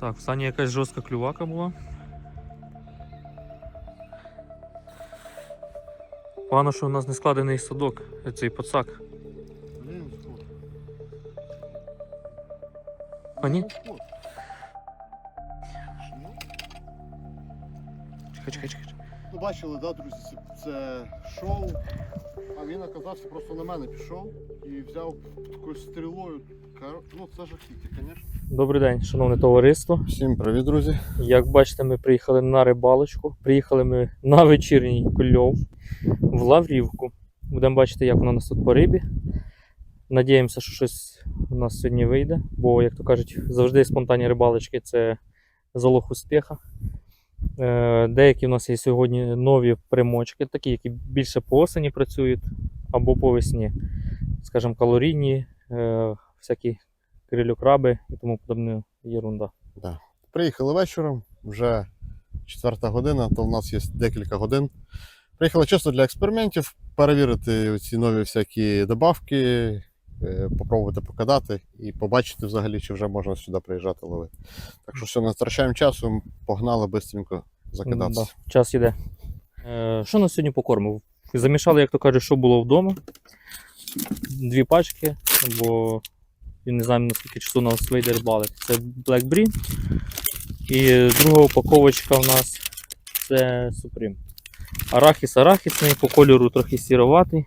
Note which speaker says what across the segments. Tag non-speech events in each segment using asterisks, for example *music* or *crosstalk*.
Speaker 1: Так, в Сані якась жорстка клювака була. Погано, що у нас не складений садок, цей пацак. А ні? Чекай, чекай, чекай.
Speaker 2: Ну, бачили, да, друзі, це, шоу. А він оказався просто на мене пішов і взяв такою стрілою. Ну, це жахіття, звісно.
Speaker 1: Добрий день, шановне товариство.
Speaker 2: Всім привіт, друзі.
Speaker 1: Як бачите, ми приїхали на рибалочку. Приїхали ми на вечірній кульов в Лаврівку. Будемо бачити, як воно у нас тут по рибі. Надіємося, що щось у нас сьогодні вийде, бо, як то кажуть, завжди спонтанні рибалочки це залог успіха. Е, Деякі у нас є сьогодні нові примочки, такі, які більше по осені працюють або по весні. Скажімо, калорійні, е, всякі крилюкраби і тому подобна єрунда.
Speaker 2: Приїхали вечором, вже четверта година, то в нас є декілька годин. Приїхали чисто для експериментів, перевірити ці нові всякі добавки, е, попробувати покидати і побачити взагалі, чи вже можна сюди приїжджати ловити. Так що все, не втрачаємо часу, погнали швидко закидатися.
Speaker 1: Да, час іде. Е, що нас сьогодні покормив? Замішали, як то кажуть, що було вдома. Дві пачки, бо я не знаю, наскільки часу у нас вийде рибалити. Це Black Brie. І друга упаковочка у нас це Supreme. Арахіс арахісний, по кольору трохи сіроватий.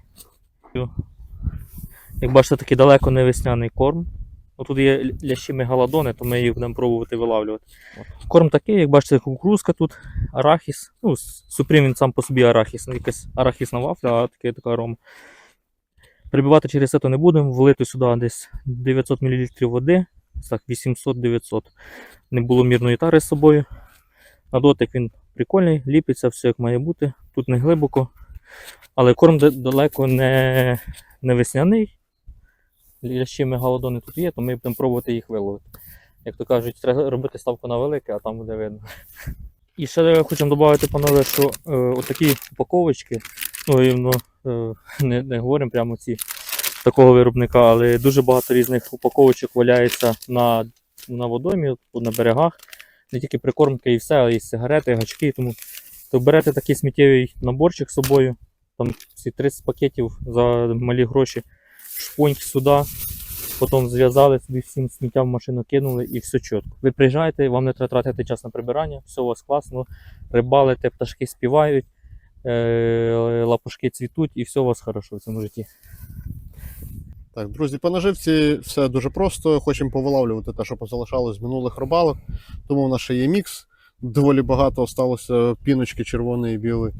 Speaker 1: Як бачите, такий далеко не весняний корм. Ну, тут є лящі мегалодони, то ми їх будемо пробувати вилавлювати. Корм такий, як бачите, кукурузка тут, арахіс. Ну, супрім він сам по собі арахіс, якась арахісна вафля, а таке така арома. Прибивати через це то не будемо, влити сюди десь 900 мл води, так, 800-900. Не було мірної тари з собою. На дотик він прикольний, ліпиться, все як має бути. Тут не глибоко. Але корм далеко не, не весняний. Лящі мегалодони тут є, то ми будемо пробувати їх виловити. Як то кажуть, треба робити ставку на велике, а там буде видно. І ще хочемо додати, панове, що е, отакі упаковочки, ну е, не, не говоримо прямо ці такого виробника, але дуже багато різних упаковочок валяється на, на водоймі, на берегах. Не тільки прикормки і все, а й сигарети, гачки. Тому то берете такий сміттєвий наборчик з собою, там ці 30 пакетів за малі гроші, шпоньк сюди, потім зв'язали собі всім сміттям в машину кинули і все чітко. Ви приїжджаєте, вам не треба тратити час на прибирання, все у вас класно, рибалите, пташки співають, е- лапушки цвітуть і все у вас хорошо в цьому житті.
Speaker 2: Так, друзі, по наживці все дуже просто. Хочемо повилавлювати те, що позалишалось з минулих рибалок. Тому в нас ще є мікс. Доволі багато осталося піночки червоної і білої.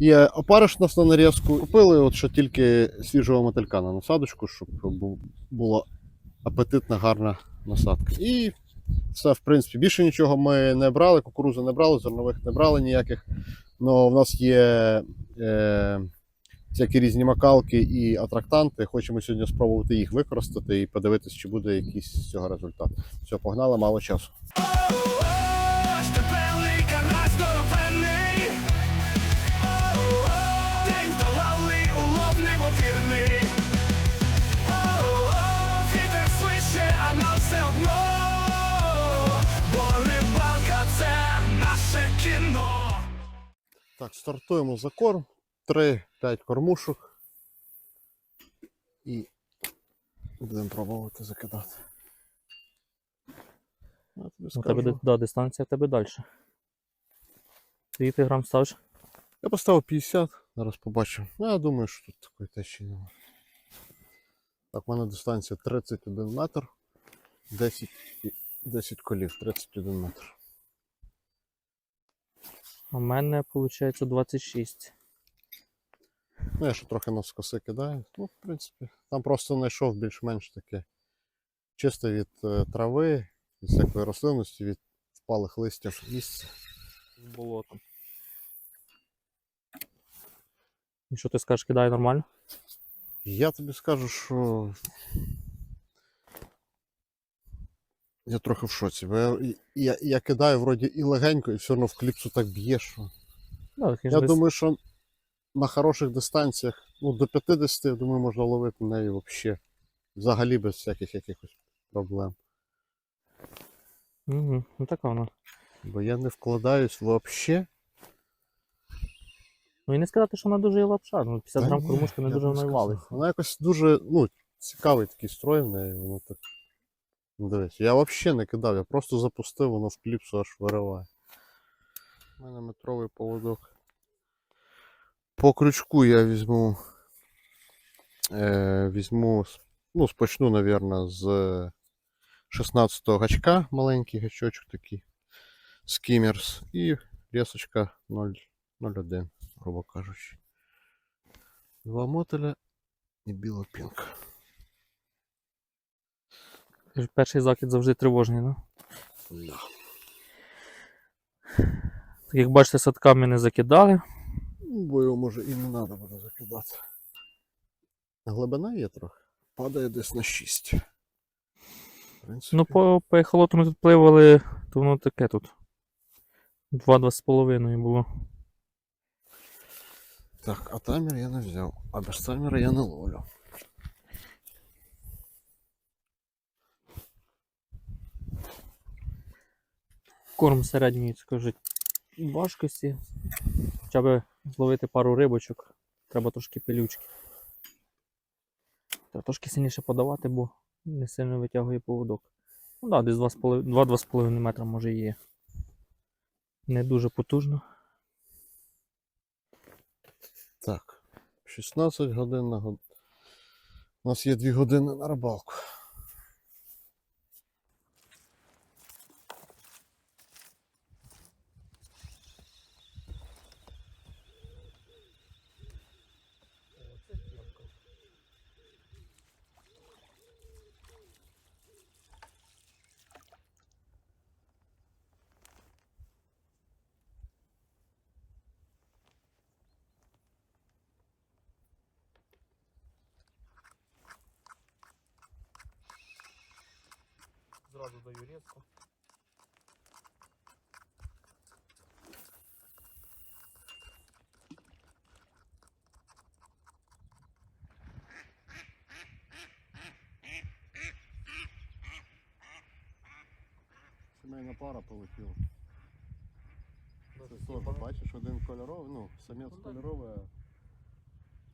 Speaker 2: Є опариш нас на нарізку. Купили от що тільки свіжого мотилька на насадочку, щоб була апетитна, гарна насадка. І все, в принципі, більше нічого ми не брали, кукурудзи не брали, зернових не брали ніяких. Ну, в нас є. Е- всякі різні макалки і атрактанти. Хочемо сьогодні спробувати їх використати і подивитись, чи буде якийсь з цього результат. Все, погнали, мало часу. Так, стартуємо за корм. 3-5 кормушок. І будемо пробувати закидати. Я тобі
Speaker 1: У тебе да, дистанція в тебе далі. Скільки ти грам ставиш?
Speaker 2: Я поставив 50, зараз побачимо. Ну, я думаю, що тут такої течії немає. Так, у мене дистанція 31 метр, 10, 10 колів, 31 метр.
Speaker 1: У мене виходить 26.
Speaker 2: Ну, я ще трохи навскоси кидаю. Ну, в принципі, там просто знайшов більш-менш таке чисте від е, трави, від всякої рослинності, від впалих листів місце.
Speaker 1: З болотом. І що ти скажеш, кидає нормально?
Speaker 2: Я тобі скажу, що. Я трохи в шоці, бо я, я, я кидаю вроді і легенько, і все одно в кліпсу так б'є, що.
Speaker 1: Да,
Speaker 2: Я думаю, що на хороших дистанціях, ну, до 50, я думаю, можна ловити нею взагалі. Взагалі без всяких якихось проблем.
Speaker 1: Угу. Ну така вона.
Speaker 2: Бо я не вкладаюсь взагалі.
Speaker 1: Ну і не сказати, що вона дуже і лапша. Ну, 50
Speaker 2: Та
Speaker 1: грам кормушки не дуже вона
Speaker 2: сказав. Вона якось дуже, ну, цікавий такий строй в неї, воно так. Ну, Дивись, я взагалі не кидав, я просто запустив, воно в кліпсу аж вириває. У мене метровий поводок. По крючку я візьму. Е, візьму, ну, спочну, мабуть, з 16-го гачка, маленький гачочок такий. Скімерс. І лесочка 0,01, грубо кажучи. Два мотеля і біла пінка.
Speaker 1: Перший закид завжди тривожний, ну.
Speaker 2: Да.
Speaker 1: Так як бачите, садками не закидали.
Speaker 2: Ну, Бо його може і не треба буде закидати. Глибина є трохи. Падає десь на 6.
Speaker 1: Ну, по, по ехолоту ми тут пливали, то воно таке тут. 2-2,5 було.
Speaker 2: Так, а таймер я не взяв. А без таймера я не ловлю.
Speaker 1: Корм середньої, скажуть, важкості. Хоча б зловити пару рибочок, треба трошки пилючки. Треба трошки сильніше подавати, бо не сильно витягує поводок. Ну так, да, десь 2-2,5 метра може є. Не дуже потужно.
Speaker 2: Так. 16 годин на год. У нас є 2 години на рибалку.
Speaker 1: Зразу даю різку.
Speaker 2: Сімейна пара полетіла. Це теж, бачиш, один кольоровий, ну, самець
Speaker 1: Ну,
Speaker 2: кольоровий,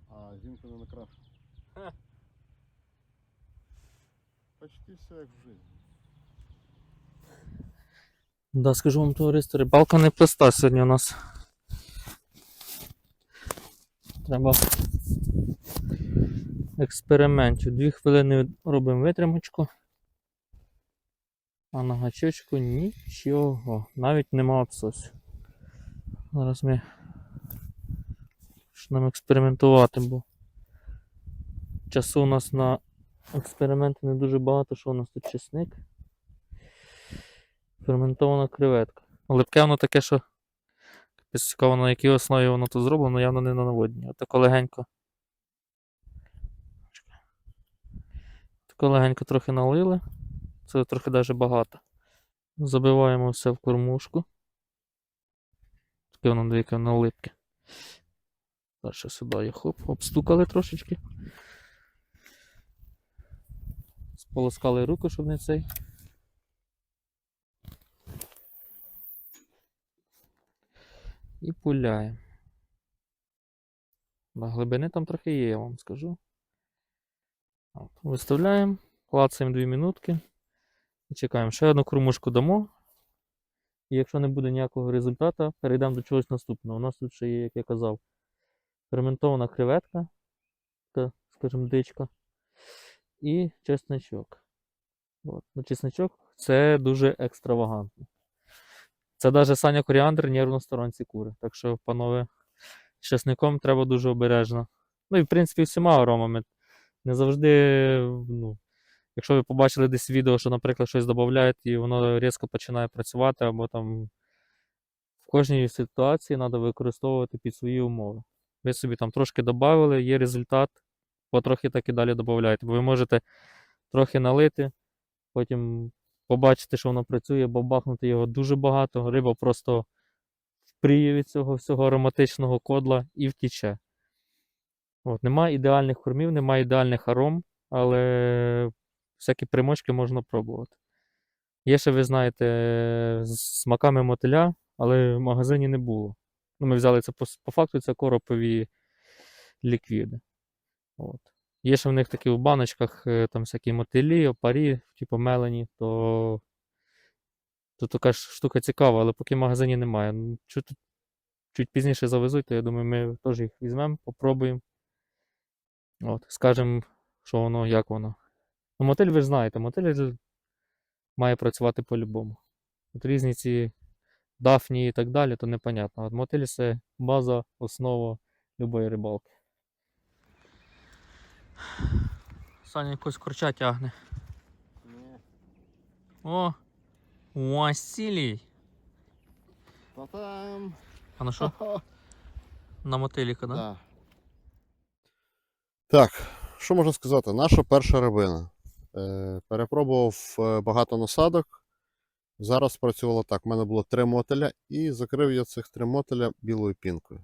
Speaker 2: а жінка не накрашена. Почти все як в житті.
Speaker 1: Да, скажу вам, товариство, рибалка не проста сьогодні у нас. Треба експериментів. Дві хвилини робимо витримочку. А на гачочку нічого. Навіть нема абсосу. Зараз ми почнемо експериментувати, бо часу у нас на експерименти не дуже багато, що у нас тут чесник. Ферментована креветка. Липке воно таке, що цікаво, на якій основі воно тут зроблено, явно не на наводні. Отако легенько. Тако легенько трохи налили. Це трохи навіть багато. Забиваємо все в кормушку. Таке воно двіке на липке. Далі сюди хоп, обстукали трошечки. Сполоскали руку, щоб не цей. І пуляємо. Да, глибини там трохи є, я вам скажу. От, виставляємо, клацаємо 2 минутки і чекаємо. Ще одну кормушку дамо. І якщо не буде ніякого результату, перейдемо до чогось наступного. У нас тут ще є, як я казав, ферментована креветка, така, скажімо, дичка, і чесничок. От. Ну, чесничок це дуже екстравагантно. Це навіть Саня Коріандр нервно сторонці кури. Так що, панове, з часником треба дуже обережно. Ну і в принципі всіма аромами. Не завжди, ну, якщо ви побачили десь відео, що, наприклад, щось додають і воно різко починає працювати, або там в кожній ситуації треба використовувати під свої умови. Ви собі там трошки додали, є результат, потрохи так і далі додаєте. Бо ви можете трохи налити, потім побачити, що воно працює, бабахнути його дуже багато, риба просто впріє від цього всього ароматичного кодла і втіче. От, немає ідеальних кормів, немає ідеальних аром, але всякі примочки можна пробувати. Є ще, ви знаєте, з смаками мотиля, але в магазині не було. Ну, ми взяли це по, по факту, це коропові ліквіди. От. Є ще в них такі в баночках е, там всякі мотилі, опарі, типу мелені, то, то така штука цікава, але поки в магазині немає. Чуть, чуть пізніше завезуть, то я думаю, ми теж їх візьмемо, попробуємо. От, скажемо, що воно, як воно. Ну, мотиль ви ж знаєте, мотиль має працювати по-любому. От різні ці дафні і так далі, то непонятно. От мотиль це база, основа любої рибалки. Саня якось корча тягне. О! Василій!
Speaker 2: Та там.
Speaker 1: А на що? На мотиліка, да?
Speaker 2: Да. Так, що можна сказати? Наша перша рибина. Е, перепробував е, багато насадок. Зараз працювало так. У мене було три мотеля, і закрив я цих три мотеля білою пінкою.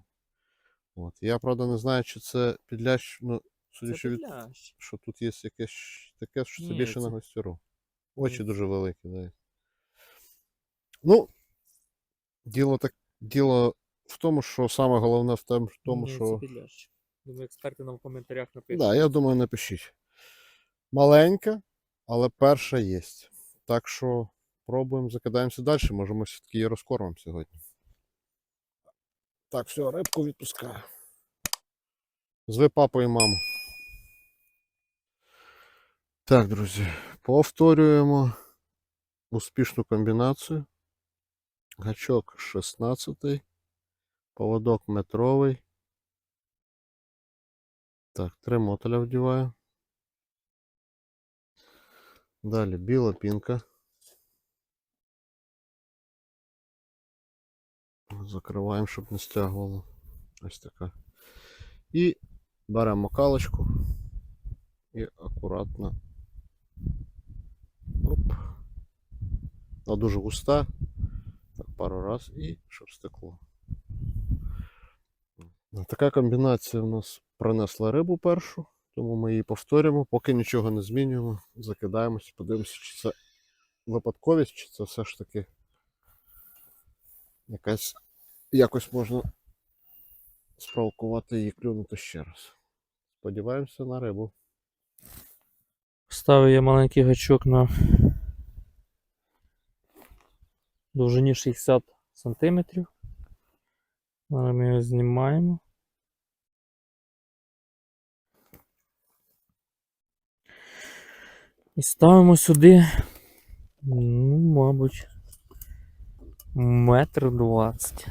Speaker 2: От. Я, правда, не знаю, чи це підлящ, ну, судячи від, що тут є якесь таке, що це
Speaker 1: Ні,
Speaker 2: більше
Speaker 1: це-
Speaker 2: на гостюру. Очі
Speaker 1: Ні.
Speaker 2: дуже великі, да. Ну, діло так, діло в тому, що саме головне в тем- в тому, що.
Speaker 1: підлящ. Думаю, експерти нам в коментарях напишуть.
Speaker 2: Да, я думаю, напишіть. Маленька, але перша є. Так що пробуємо, закидаємося далі. Може, ми все-таки її розкормимо сьогодні. Так, все, рибку відпускаю. Зви папу і маму. Так, друзі, повторюємо успішну комбінацію. Гачок 16, поводок метровий. Так, три мотеля вдіваю. Далі біла пінка. Закриваємо, щоб не стягувало. Ось така. І беремо макалочку і акуратно. Оп. Вона дуже густа. Так, пару раз і щоб стекло. Така комбінація в нас принесла рибу першу, тому ми її повторюємо, поки нічого не змінюємо, закидаємося, подивимося, чи це випадковість, чи це все ж таки якась якось можна спровокувати її клюнути ще раз. Сподіваємося на рибу.
Speaker 1: Ставив я маленький гачок на довжині 60 см. Зараз ми його знімаємо. І ставимо сюди, ну, мабуть, метр двадцять.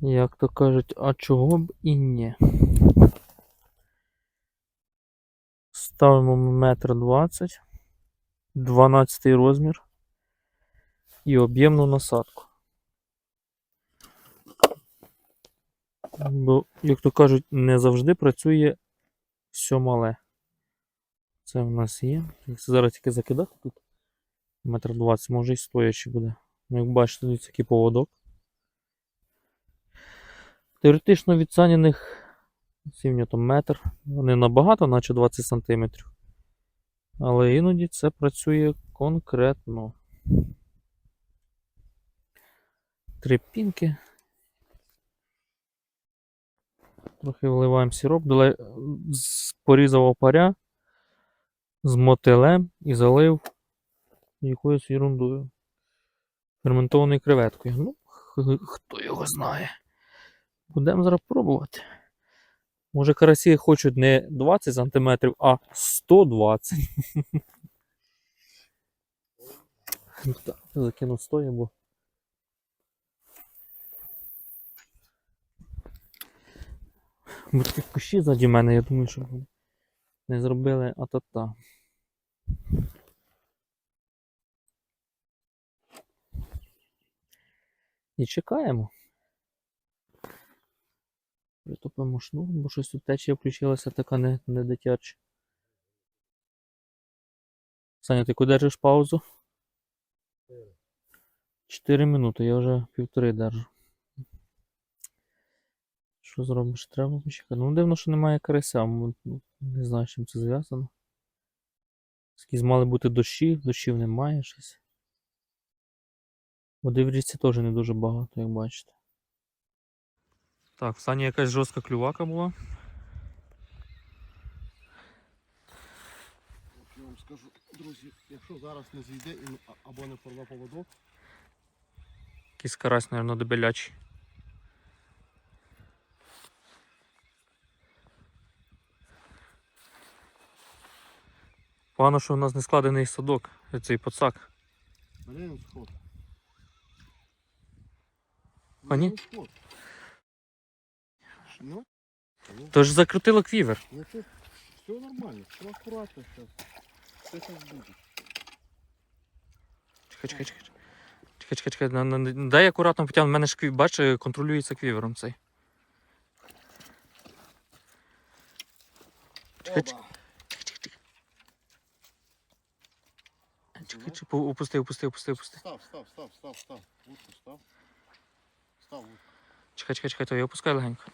Speaker 1: Як то кажуть, а чого б і ні? Ставимо метр двадцять, 12 розмір і об'ємну насадку. Бо, як то кажуть, не завжди працює все мале. Це в нас є. Якщо зараз тільки закидати тут, метр двадцять, може і стоячи буде. Ну, як бачите, тут такий поводок. Теоретично від саняних Сівню там метр. Вони набагато, наче 20 см. Але іноді це працює конкретно. Три пінки. Трохи вливаємо сироп, порізав опаря з мотилем і залив якоюсь ерундою. Ферментованою креветкою. Ну, хто його знає. Будемо зараз пробувати. Може, карасі хочуть не 20 см, а 120. *laughs* Ну, так, Закину стоя, бо. Бо такі кущі ззаді мене, я думаю, що не зробили а-та-та. І чекаємо. Притопимо шнур, бо щось тут течія включилася така не, не дитяча. Саня, ти куди держиш паузу? 4 минути, я вже півтори держу. Що зробиш? Треба почекати. Ну, дивно, що немає карася. ну, Не знаю, з чим це зв'язано. Скільки мали бути дощі, дощів немає щось. Води в річці теж не дуже багато, як бачите. Так, в Сані якась жорстка клювака була.
Speaker 2: Я вам скажу, друзі, якщо зараз не зійде і або не порве поводок,
Speaker 1: Якийсь карась, мабуть, дебелячий. Погано, що у нас не складений садок, цей пацак.
Speaker 2: блін, сход.
Speaker 1: А ні?
Speaker 2: Ну. Ну,
Speaker 1: Тож закрутило квівер.
Speaker 2: ну все нормально, все аккуратно сейчас. Все сейчас будет.
Speaker 1: Чекай, чекай, чекай. Чекай, чекай, чекай. на- на- Дай акуратно потягну. У мене ж квів, бач, е, контролюється квівером цей. Чекай, чекай. Чекай, чекай, пу- опусти, опусти, опусти, опусти.
Speaker 2: Став, став, став, став, став. Вудку став. Став.
Speaker 1: Чекай, чекай, чекай, то я опускаю легенько.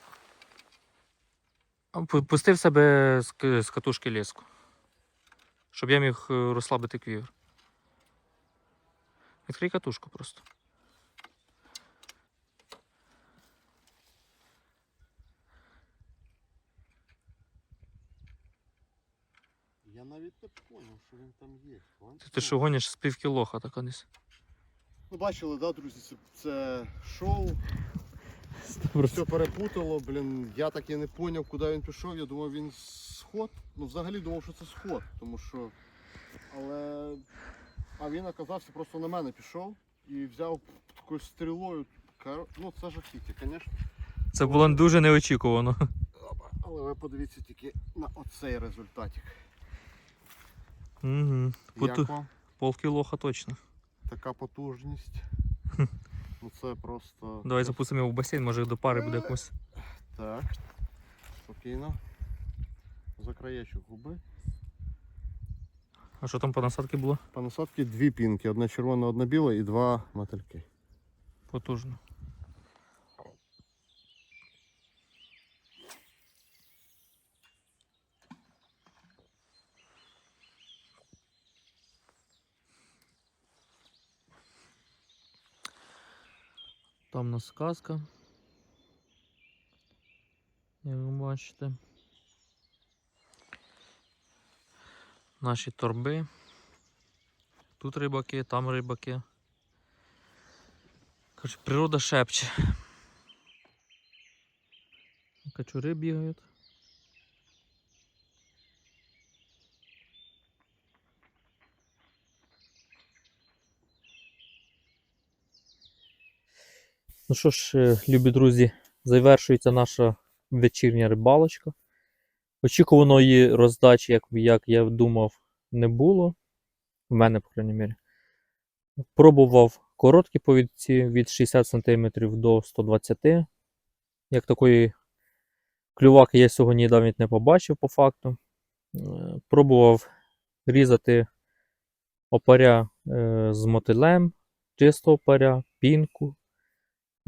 Speaker 1: А, пу- Пусти в себе з, катушки леску. Щоб я міг е, розслабити квівер. Відкрий катушку просто.
Speaker 2: Я навіть не поняв, що він там є.
Speaker 1: Ти, ти що гониш з півкілоха така десь.
Speaker 2: Ви бачили, да, друзі, це шоу. Все перепутало, блін. Я так і не поняв, куди він пішов. Я думав, він сход. Ну, взагалі думав, що це сход, тому що. Але. А він оказався просто на мене пішов і взяв такою стрілою. Кар- Ну, це жахіття, звісно.
Speaker 1: Це було дуже неочікувано.
Speaker 2: Але ви подивіться тільки на оцей результатик.
Speaker 1: Угу.
Speaker 2: Як вам
Speaker 1: Полкілоха точно.
Speaker 2: така потужність? *laughs* Ну це просто.
Speaker 1: Давай запустимо його в басейн, може до пари буде якось.
Speaker 2: Так. Спокійно. За краєчок губи.
Speaker 1: А що там по насадці було?
Speaker 2: По насадці дві пінки, одна червона, одна біла і два мотильки.
Speaker 1: Потужно. Там у нас сказка. Як ви бачите. Наші торби. Тут рибаки, там рибаки. Короче, природа шепче. Качури бігають. Ну що ж, е, любі друзі, завершується наша вечірня рибалочка. Очікуваної роздачі, як, як я думав, не було. В мене, по крайній мірі. Пробував короткі повідці від 60 см до 120 Як такої клюваки я сьогодні навіть не побачив по факту. Е, Пробував різати опаря е, з мотилем, чисто опаря, пінку,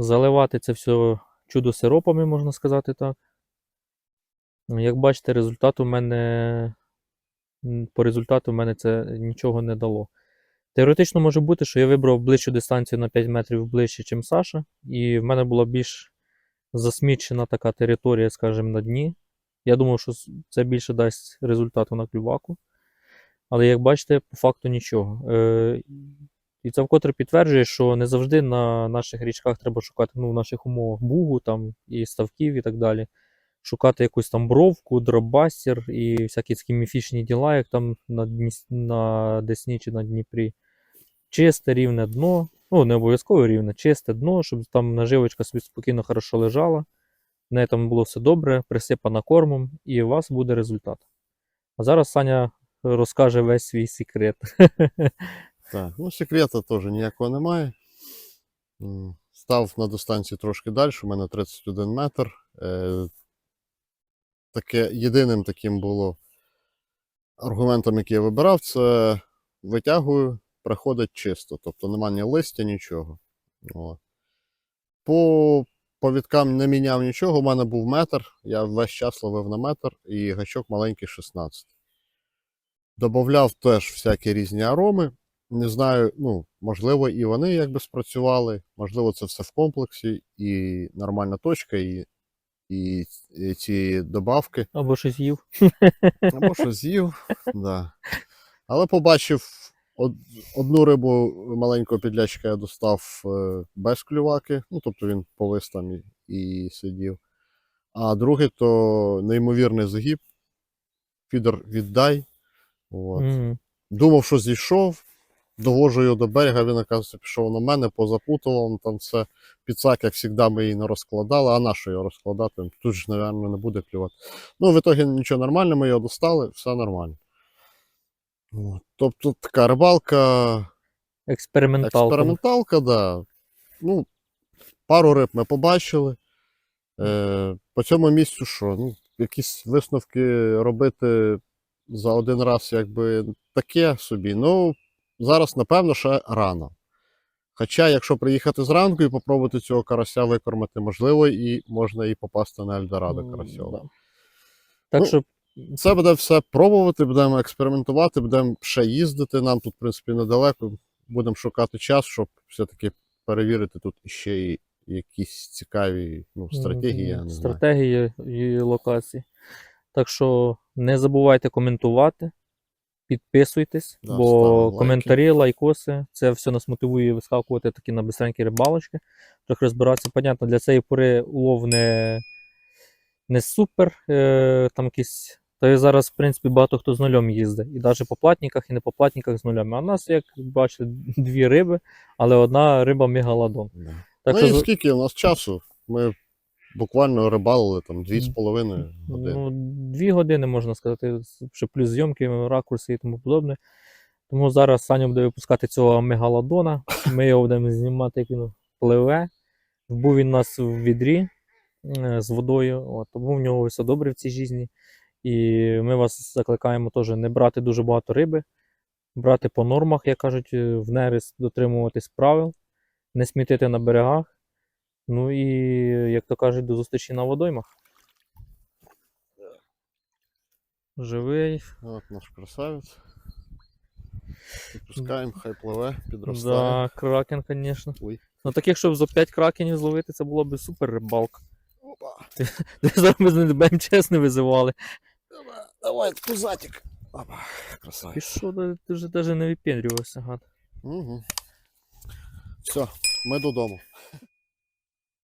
Speaker 1: заливати це все чудо сиропами, можна сказати так. Як бачите, результат у мене по результату в мене це нічого не дало. Теоретично може бути, що я вибрав ближчу дистанцію на 5 метрів ближче, ніж Саша, і в мене була більш засмічена така територія, скажімо, на дні. Я думав, що це більше дасть результату на клюваку. Але як бачите, по факту нічого. І це вкотре підтверджує, що не завжди на наших річках треба шукати ну, в наших умовах бугу там, і ставків і так далі. Шукати якусь там бровку, дробастер і всякі такі міфічні діла, як там на, Дні, на Десні чи на Дніпрі. Чисте рівне дно. Ну, не обов'язково рівне, чисте дно, щоб там наживочка собі спокійно хорошо лежала. В неї там було все добре, присипана кормом, і у вас буде результат. А зараз Саня розкаже весь свій секрет. *laughs*
Speaker 2: Так, ну секрета теж ніякого немає. Став на дистанції трошки далі, у мене 31 метр. Е, Таке, єдиним таким було аргументом, який я вибирав, це витягую, приходить чисто. Тобто нема ні листя, нічого. От. По повідкам не міняв нічого, у мене був метр, я весь час ловив на метр і гачок маленький 16. Добавляв теж всякі різні ароми. Не знаю, ну, можливо, і вони якби спрацювали, можливо, це все в комплексі, і нормальна точка, і, і, і ці добавки.
Speaker 1: Або щось їв. *laughs*
Speaker 2: Або що з'їв, да. Але побачив од- одну рибу маленького підлячка я достав е, без клюваки, ну тобто він повис там і, і сидів. А другий то неймовірний загиб. Фідер віддай. От.
Speaker 1: Мгм.
Speaker 2: Думав, що зійшов, довожу його до берега, він, оказується, пішов на мене, позапутував, там все. Підсак, як завжди, ми її не розкладали, а на що його розкладати? Тут ж, мабуть, не буде клювати. Ну, в ітогі нічого нормально, ми його достали, все нормально. От. Тобто така рибалка,
Speaker 1: Експерименталка.
Speaker 2: експерименталка, да. Ну, пару риб ми побачили. Е, по цьому місцю що? Ну, якісь висновки робити за один раз, якби таке собі. Ну, зараз, напевно, ще рано. Хоча, якщо приїхати зранку і попробувати цього карася викормити, можливо, і можна і попасти на Ельдорадо карасьова.
Speaker 1: да. Так
Speaker 2: Ну,
Speaker 1: що
Speaker 2: Це буде все пробувати, будемо експериментувати, будемо ще їздити. Нам тут, в принципі, недалеко. Будемо шукати час, щоб все-таки перевірити тут ще і якісь цікаві ну, стратегії. Я не знаю.
Speaker 1: стратегії і локації. Так що не забувайте коментувати, підписуйтесь,
Speaker 2: Да,
Speaker 1: бо
Speaker 2: ставимо лайки.
Speaker 1: коментарі, лайкоси, це все нас мотивує вискакувати такі на бистренькі рибалочки. Трохи розбиратися, понятно, для цієї пори улов не, не супер. Е, там якісь. Та зараз, в принципі, багато хто з нульом їздить. І навіть по платниках, і не по платниках з нулями. А в нас, як бачите, дві риби, але одна риба мегаладон.
Speaker 2: Да.
Speaker 1: Так
Speaker 2: ну
Speaker 1: що
Speaker 2: і скільки у нас часу? Ми буквально рибалили там 2,5 години.
Speaker 1: Ну, дві години можна сказати, ще плюс зйомки, ракурси і тому подобне. Тому зараз Саня буде випускати цього мегалодона. Ми його будемо знімати, як він пливе. Був він у нас в відрі е, з водою, от, тому в нього все добре в цій житті. І ми вас закликаємо теж не брати дуже багато риби, брати по нормах, як кажуть, е, в нерест дотримуватись правил, не смітити на берегах. Ну і, як то кажуть, до зустрічі на водоймах. Живий.
Speaker 2: От наш красавець. Відпускаємо, хай пливе, підростає.
Speaker 1: Да, кракен, звісно. Ну таких, щоб за 5 кракенів зловити, це було б супер рибалка.
Speaker 2: Опа.
Speaker 1: Зараз ми з БМЧС не визивали.
Speaker 2: Давай, Давай, пузатик. Опа,
Speaker 1: І
Speaker 2: красавець.
Speaker 1: що, ти вже навіть не випендрювався, гад.
Speaker 2: Угу. Все, ми додому.